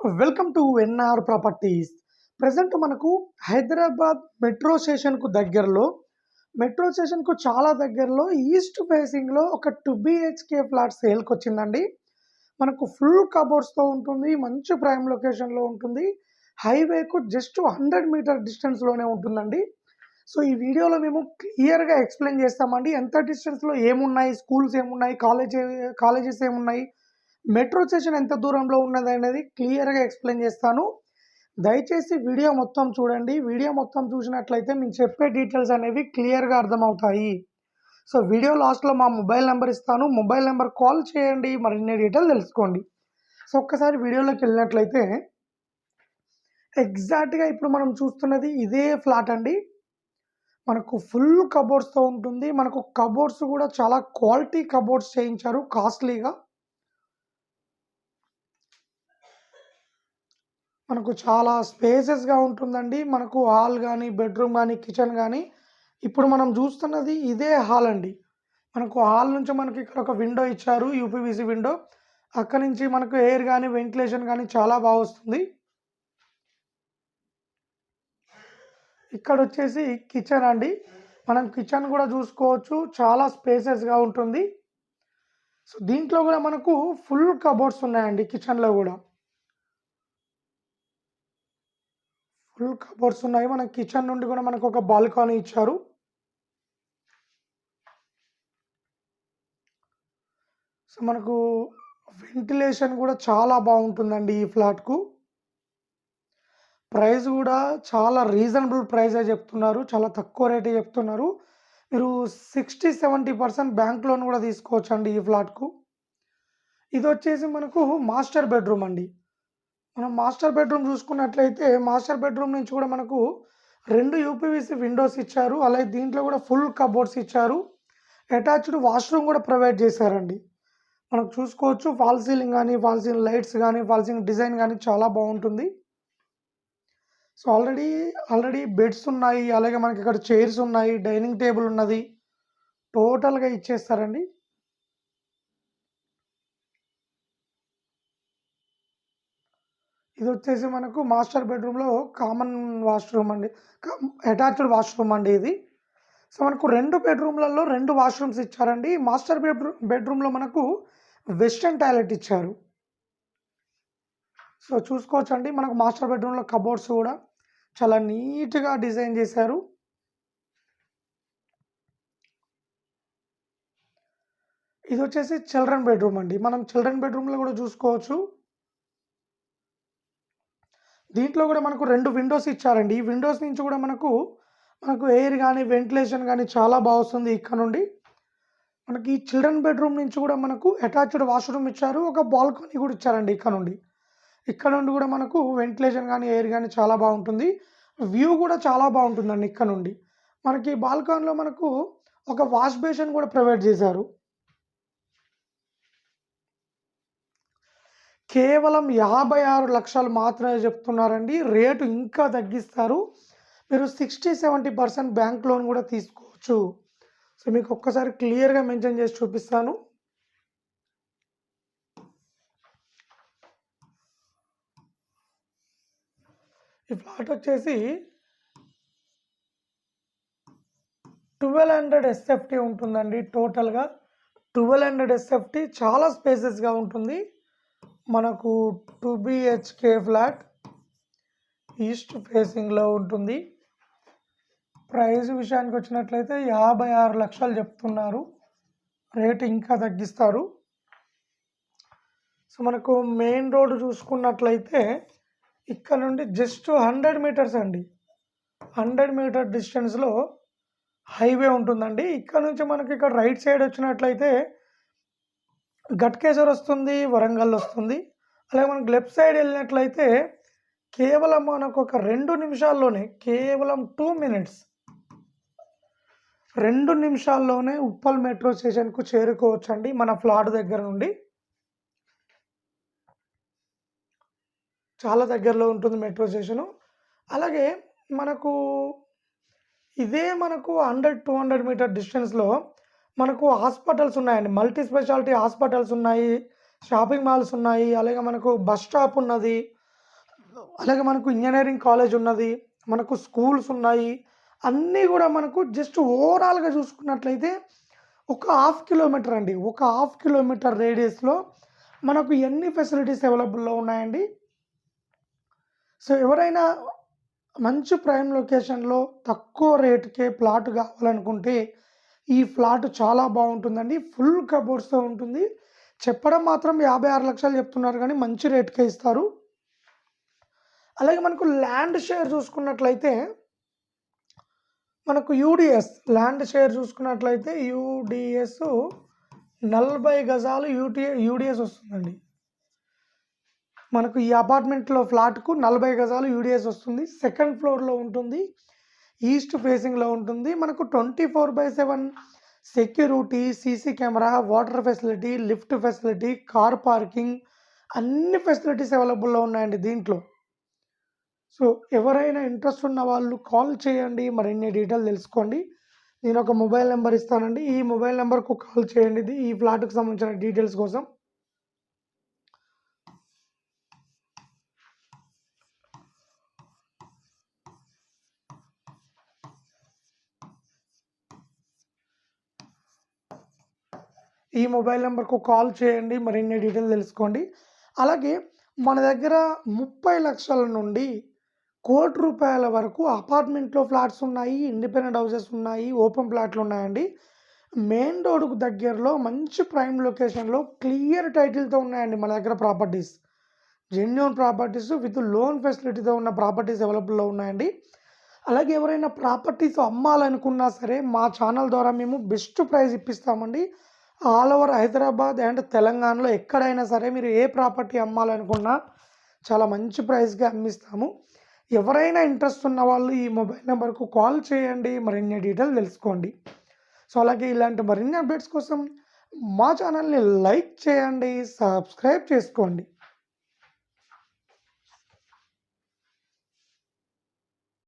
Welcome to N R properties. Present మనకు Hyderabad metro స్టేషన్కు దగ్గరలో మెట్రో స్టేషన్కు చాలా దగ్గరలో ఈస్ట్ ఫేసింగ్లో ఒక టూ బిహెచ్కే ఫ్లాట్ సేల్కి వచ్చిందండి మనకు ఫుల్ కబోర్డ్స్తో ఉంటుంది మంచి ప్రైమ్ లొకేషన్లో ఉంటుంది హైవేకు జస్ట్ హండ్రెడ్ మీటర్ డిస్టెన్స్లోనే ఉంటుందండి. సో ఈ వీడియోలో మేము క్లియర్గా ఎక్స్ప్లెయిన్ చేస్తామండి ఎంత డిస్టెన్స్లో ఏమున్నాయి స్కూల్స్ ఏమున్నాయి కాలేజ్ కాలేజెస్ ఏమున్నాయి మెట్రో స్టేషన్ ఎంత దూరంలో ఉన్నది అనేది క్లియర్గా ఎక్స్ప్లెయిన్ చేస్తాను. దయచేసి వీడియో మొత్తం చూడండి. వీడియో మొత్తం చూసినట్లయితే మేము చెప్పే డీటెయిల్స్ అనేవి క్లియర్గా అర్థమవుతాయి. సో వీడియో లాస్ట్లో మా మొబైల్ నెంబర్ ఇస్తాను. మొబైల్ నెంబర్ కాల్ చేయండి. మరిన్ని డీటెయిల్ తెలుసుకోండి. సో ఒక్కసారి వీడియోలోకి వెళ్ళినట్లయితే ఎగ్జాక్ట్గా ఇప్పుడు మనం చూస్తున్నది ఇదే ఫ్లాట్ అండి. మనకు ఫుల్ కబోర్డ్స్తో ఉంటుంది. మనకు కబోర్డ్స్ కూడా చాలా క్వాలిటీ కబోర్డ్స్ చేయించారు. కాస్ట్లీగా. మనకు చాలా స్పేసెస్గా ఉంటుందండి. మనకు హాల్ కానీ బెడ్రూమ్ కానీ కిచెన్ కానీ ఇప్పుడు మనం చూస్తున్నది ఇదే హాల్ అండి. మనకు హాల్ నుంచి మనకి ఇక్కడ ఒక విండో ఇచ్చారు యూపీవీసీ విండో అక్కడి నుంచి మనకు ఎయిర్ కానీ వెంటిలేషన్ కానీ చాలా బాగా వస్తుంది. ఇక్కడ వచ్చేసి కిచెన్ అండి. మనం కిచెన్ కూడా చూసుకోవచ్చు. చాలా స్పేసెస్గా ఉంటుంది. సో దీంట్లో కూడా మనకు ఫుల్ కబోర్డ్స్ ఉన్నాయండి కిచెన్లో కూడా. ఫుల్ కబోర్డ్స్ ఉన్నాయి మన కిచెన్ నుండి కూడా మనకు ఒక బాల్కనీ ఇచ్చారు. సో మనకు వెంటిలేషన్ కూడా చాలా బాగుంటుందండి ఈ ఫ్లాట్కు. ప్రైస్ కూడా చాలా రీజనబుల్ ప్రైజే చెప్తున్నారు. చాలా తక్కువ రేటే చెప్తున్నారు. మీరు sixty seventy percent bank loan కూడా తీసుకోవచ్చు అండి ఈ ఫ్లాట్కు. ఇది వచ్చేసి మనకు మాస్టర్ బెడ్రూమ్ అండి. మనం మాస్టర్ బెడ్రూమ్ చూసుకున్నట్లయితే మాస్టర్ బెడ్రూమ్ నుంచి కూడా మనకు రెండు యూపీవీసీ విండోస్ ఇచ్చారు. అలాగే దీంట్లో కూడా ఫుల్ కబోర్డ్స్ ఇచ్చారు. అటాచ్డ్ వాష్రూమ్ కూడా ప్రొవైడ్ చేశారండి. మనకు చూసుకోవచ్చు ఫాల్ సీలింగ్ కానీ ఫాల్ సీలింగ్ లైట్స్ కానీ ఫాల్ సీలింగ్ డిజైన్ కానీ చాలా బాగుంటుంది. సో ఆల్రెడీ ఆల్రెడీ బెడ్స్ ఉన్నాయి. అలాగే మనకి ఇక్కడ చైర్స్ ఉన్నాయి. డైనింగ్ టేబుల్ ఉన్నది. టోటల్గా ఇచ్చేస్తారండి. ఇది వచ్చేసి మనకు మాస్టర్ బెడ్రూమ్లో కామన్ వాష్రూమ్ అండి. అటాచ్డ్ వాష్రూమ్ అండి ఇది. సో మనకు రెండు బెడ్రూమ్లలో రెండు వాష్రూమ్స్ ఇచ్చారండి. మాస్టర్ బెడ్రూమ్ బెడ్రూమ్లో మనకు వెస్టర్న్ టాయిలెట్ ఇచ్చారు. సో చూసుకోవచ్చు అండి మనకు మాస్టర్ బెడ్రూమ్లో కబోర్డ్స్ కూడా చాలా నీట్గా డిజైన్ చేశారు. ఇది వచ్చేసి చిల్డ్రన్ బెడ్రూమ్ అండి. మనం చిల్డ్రన్ బెడ్రూమ్లో కూడా చూసుకోవచ్చు. దీంట్లో కూడా మనకు రెండు విండోస్ ఇచ్చారండి. ఈ విండోస్ నుంచి కూడా మనకు మనకు ఎయిర్ కానీ వెంటిలేషన్ కానీ చాలా బాగా వస్తుంది ఇక్కడ నుండి. మనకి ఈ చిల్డ్రన్ బెడ్రూమ్ నుంచి కూడా మనకు అటాచ్డ్ వాష్రూమ్ ఇచ్చారు. ఒక బాల్కనీ కూడా ఇచ్చారండి ఇక్కడ నుండి. ఇక్కడ నుండి కూడా మనకు వెంటిలేషన్ కానీ ఎయిర్ కానీ చాలా బాగుంటుంది. వ్యూ కూడా చాలా బాగుంటుందండి ఇక్కడ నుండి. మనకి బాల్కనీలో మనకు ఒక వాష్ బేసిన్ కూడా ప్రొవైడ్ చేశారు. కేవలం యాభై ఆరు లక్షలు మాత్రమే చెప్తున్నారండి. రేటు ఇంకా తగ్గిస్తారు. మీరు sixty seventy percent bank loan కూడా తీసుకోవచ్చు. సో మీకు ఒక్కసారి క్లియర్గా మెన్షన్ చేసి చూపిస్తాను. ఈ ఫ్లాట్ వచ్చేసి ట్వెల్వ్ హండ్రెడ్ ఎస్ఎఫ్టీ ఉంటుందండి. టోటల్గా ట్వెల్వ్ హండ్రెడ్ ఎస్ఎఫ్టీ చాలా స్పేసెస్గా ఉంటుంది. మనకు టూ బిహెచ్కే ఫ్లాట్ ఈస్ట్ ఫేసింగ్లో ఉంటుంది. ప్రైస్ విషయానికి వచ్చినట్లయితే యాభై ఆరు లక్షలు చెప్తున్నారు. రేట్ ఇంకా తగ్గిస్తారు. సో మనకు మెయిన్ రోడ్ చూసుకున్నట్లయితే ఇక్కడ నుండి జస్ట్ హండ్రెడ్ మీటర్స్ అండి. హండ్రెడ్ మీటర్ డిస్టెన్స్లో హైవే ఉంటుందండి. ఇక్కడ నుంచి మనకి ఇక్కడ రైట్ సైడ్ వచ్చినట్లయితే ఘట్కేశ్వర్ వస్తుంది వరంగల్ వస్తుంది అలాగే మనకు లెఫ్ట్ సైడ్ వెళ్ళినట్లయితే కేవలం మనకు ఒక రెండు నిమిషాల్లోనే కేవలం టూ మినిట్స్ రెండు నిమిషాల్లోనే ఉప్పల్ మెట్రో స్టేషన్కు చేరుకోవచ్చండి మన ఫ్లాట్ దగ్గర నుండి. చాలా దగ్గరలో ఉంటుంది మెట్రో స్టేషను. అలాగే మనకు ఇదే మనకు హండ్రెడ్ టూ హండ్రెడ్ మీటర్ డిస్టెన్స్లో మనకు హాస్పిటల్స్ ఉన్నాయండి. మల్టీ స్పెషాలిటీ హాస్పిటల్స్ ఉన్నాయి. షాపింగ్ మాల్స్ ఉన్నాయి. అలాగే మనకు బస్ స్టాప్ ఉన్నది. అలాగే మనకు ఇంజనీరింగ్ కాలేజ్ ఉన్నది. మనకు స్కూల్స్ ఉన్నాయి. అన్నీ కూడా మనకు జస్ట్ ఓవరాల్గా చూసుకున్నట్లయితే ఒక హాఫ్ కిలోమీటర్ అండి. ఒక హాఫ్ కిలోమీటర్ రేడియస్లో మనకు ఎన్ని ఫెసిలిటీస్ అవైలబుల్లో ఉన్నాయండి? సో ఎవరైనా మంచి ప్రైమ్ లొకేషన్లో తక్కువ రేటుకే ప్లాట్ కావాలనుకుంటే ఈ ఫ్లాట్ చాలా బాగుంటుందండి. ఫుల్ కబోర్డ్స్తో ఉంటుంది. చెప్పడం మాత్రం యాభై ఆరు లక్షలు చెప్తున్నారు కానీ మంచి రేట్కే ఇస్తారు. అలాగే మనకు ల్యాండ్ షేర్ చూసుకున్నట్లయితే మనకు యూడిఎస్ ల్యాండ్ షేర్ చూసుకున్నట్లయితే యూడిఎస్ నలభై గజాలు యూటీ యూడిఎస్ వస్తుందండి. మనకు ఈ అపార్ట్మెంట్లో ఫ్లాట్కు నలభై గజాలు యూడిఎస్ వస్తుంది. సెకండ్ ఫ్లోర్లో ఉంటుంది. ఈస్ట్ ఫేసింగ్లో ఉంటుంది. మనకు twenty four by seven security CC camera water facility lift facility car parking అన్ని ఫెసిలిటీస్ అవైలబుల్లో ఉన్నాయండి దీంట్లో. సో ఎవరైనా ఇంట్రెస్ట్ ఉన్న వాళ్ళు కాల్ చేయండి. మరిన్ని డీటెయిల్ తెలుసుకోండి. నేను ఒక మొబైల్ నెంబర్ ఇస్తానండి. ఈ మొబైల్ నెంబర్కు కాల్ చేయండి. ఈ ఫ్లాట్కి సంబంధించిన డీటెయిల్స్ కోసం. ఈ మొబైల్ నెంబర్కు కాల్ చేయండి. మరిన్ని డీటెయిల్ తెలుసుకోండి. అలాగే మన దగ్గర ముప్పై లక్షల నుండి కోటి రూపాయల వరకు అపార్ట్మెంట్లో ఫ్లాట్స్ ఉన్నాయి. ఇండిపెండెంట్ హౌసెస్ ఉన్నాయి. ఓపెన్ ప్లాట్లు ఉన్నాయండి. మెయిన్ రోడ్కు దగ్గరలో మంచి ప్రైమ్ లొకేషన్లో క్లియర్ టైటిల్తో ఉన్నాయండి మన దగ్గర properties. Genuine properties with loan ఫెసిలిటీతో ఉన్న ప్రాపర్టీస్ అవైలబుల్లో ఉన్నాయండి. అలాగే ఎవరైనా ప్రాపర్టీస్ అమ్మాలనుకున్నా సరే మా ఛానల్ ద్వారా మేము బెస్ట్ ప్రైస్ ఇప్పిస్తామండి. ఆల్ ఓవర్ హైదరాబాద్ అండ్ తెలంగాణలో ఎక్కడైనా సరే మీరు ఏ ప్రాపర్టీ అమ్మాలనుకున్నా చాలా మంచి ప్రైస్గా అమ్మిస్తాము. ఎవరైనా ఇంట్రెస్ట్ ఉన్న వాళ్ళు ఈ మొబైల్ నెంబర్కు కాల్ చేయండి. మరిన్ని డీటెయిల్ తెలుసుకోండి. సో అలాగే ఇలాంటి మరిన్ని అప్డేట్స్ కోసం మా ఛానల్ని లైక్ చేయండి సబ్స్క్రైబ్ చేసుకోండి.